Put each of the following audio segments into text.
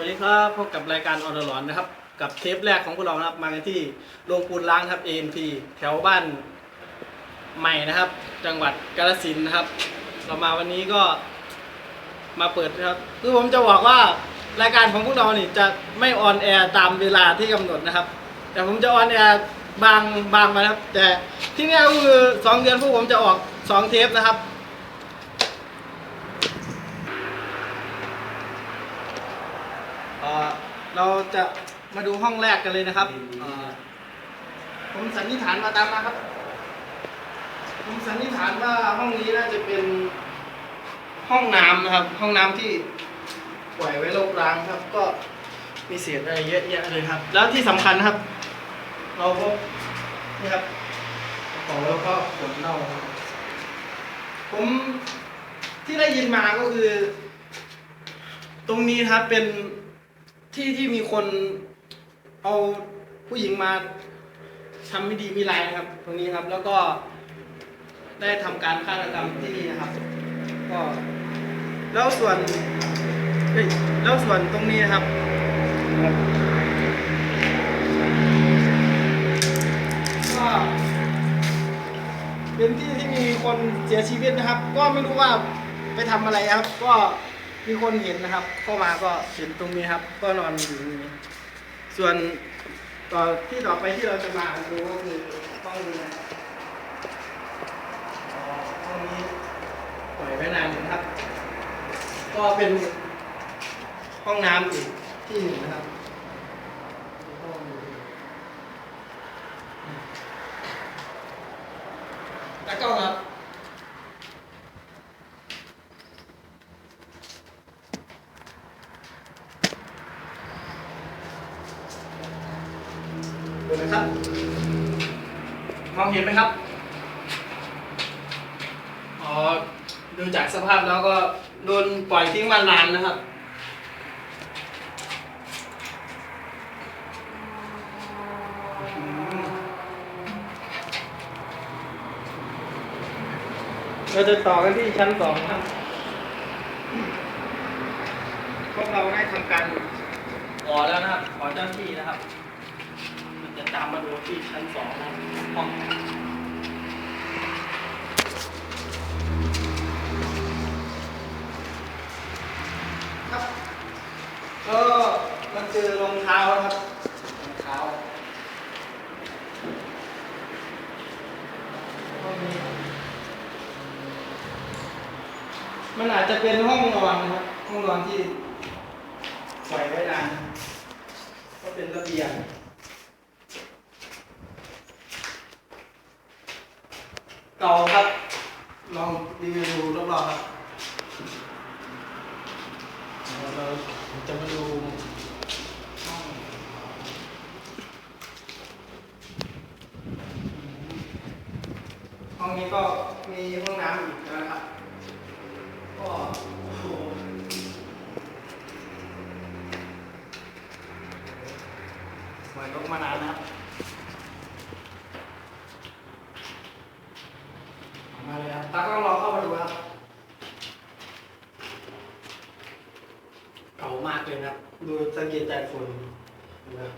วัสดีครับ พบกับรายการออร์หลอนนะครับ กับเทปแรกของพวกเรานะครับ มากันที่โรงปูนล้างครับ ANP แถวบ้านใหม่นะครับ จังหวัดกาฬสินธุ์นะครับ เรามาวันนี้ก็มาเปิดนะครับ คือผมจะบอกว่ารายการของพวกเรานี่จะไม่ออนแอร์ตามเวลาที่กำหนดนะครับ แต่ผมจะออนแอร์บางบางมาครับ แต่ที่นี่ก็คือสองเดือนพวกผมจะออกสองเทปนะครับ เอ่อ เราจะมาดูห้องแรกกันเลยนะครับเอ่อผมสันนิษฐานมาตามมาครับ ผมสันนิษฐานว่าห้องนี้น่าจะเป็นห้องน้ำนะครับ ห้องน้ำที่ปล่อยไว้รกร้างครับ ก็มีเศษอะไรเยอะแยะเลยครับ แล้วที่สำคัญนะครับ เราก็นี่ครับกระเป๋าแล้วก็ขวดเหล้าครับผมที่ได้ยินมาก็คือ ตรงนี้นะครับเป็น ที่ที่มีคนเอาผู้หญิงมาทำไม่ดีมีไรายนะครับ ตรงนี้ครับ แล้วก็ได้ทำการฆาตกรรมที่นี่นะครับ ก็แล้วส่วนเฮ้ยแล้วส่วนตรงนี้นะครับ ก็เป็นที่ที่มีคนเสียชีวิตนะครับ ก็ไม่รู้ว่าไปทำอะไรครับ ก็ มีคนเห็นนะครับ เข้ามาก็เห็นตรงนี้ครับ ก็นอนอยู่ตรงนี้ ส่วนต่อที่ต่อไปที่เราจะมาดูก็คือห้องนี้นะห้องนี้ปล่อยไว้นานนะครับ ก็เป็นห้องน้ำอีกที่หนึ่งนะครับห้องนี้ตากล้องครับ ดูนะครับ มองเห็นไหมครับอ๋อดูจากสภาพแล้วก็โดนปล่อยทิ้งมานานนะครับเราจะต่อกันที่ชั้นสองครับพวกเราได้ทำการขอแล้วนะครับขอเจ้าหน้าที่นะครับมันจะตามมาดูที่ชั้นสองนะห้องครับก็มาเจอรองเท้าครับรองเท้าห้องนี้มันอาจจะเป็นห้องนอนนะครับห้องนอนที่ปล่อยไว้นานก็เป็นระเบียง เก่าครับ ลองรีวิวดูรอบๆครับเราจะมาดูห้องนี้ก็มีห้องน้ำอีกนะครับ ก็โอ้โหสวยมานานนะครับ มาเลยครับตากล้องรอเข้ามาดูครับเก่ามากเลยนะครับดูสังเกตจากฝุ่นนะ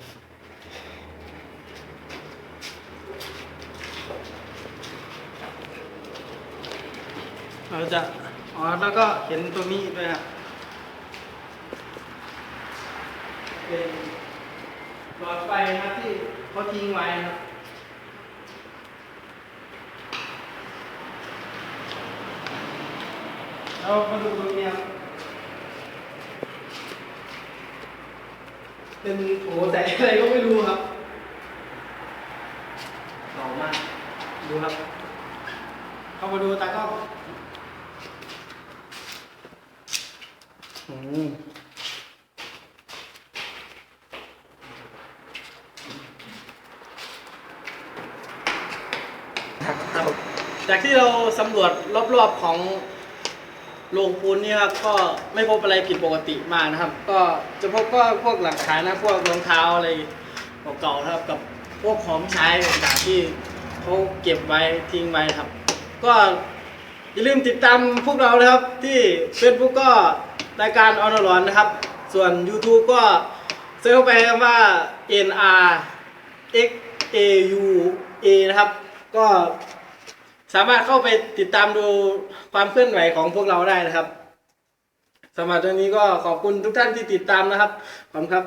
เราจะอ๋อแล้วก็เห็นตรงนี้ด้วยครับเป็นหลอดไฟนะครับที่เขาทิ้งไว้นะครับ เรามาดูตรงนี้ครับเป็นโถใส่อะไรก็ไม่รู้ครับเก่ามาก ดูครับ เข้ามาดูตากล้องอืมครับจากที่เราสำรวจรอบๆของ โรงปูนนี่ครับก็ไม่พบอะไรผิดปกติมากนะครับ ก็จะพบก็พวกหลักฐานนะพวกรองเท้าอะไรเก่าๆนะครับกับพวกของใช้ต่างๆที่เขาเก็บไว้ทิ้งไว้ครับ ก็อย่าลืมติดตามพวกเรานะครับที่ Facebook ก็รายการออนร้อนนะครับ ส่วน YouTube ก็เซิร์ชเข้าไปว่า N R X A U A นะครับ ก็ สามารถเข้าไปติดตามดูความเคลื่อนไหวของพวกเราได้นะครับสำหรับวันนี้ก็ขอบคุณทุกท่านที่ติดตามนะครับ ขอบคุณครับ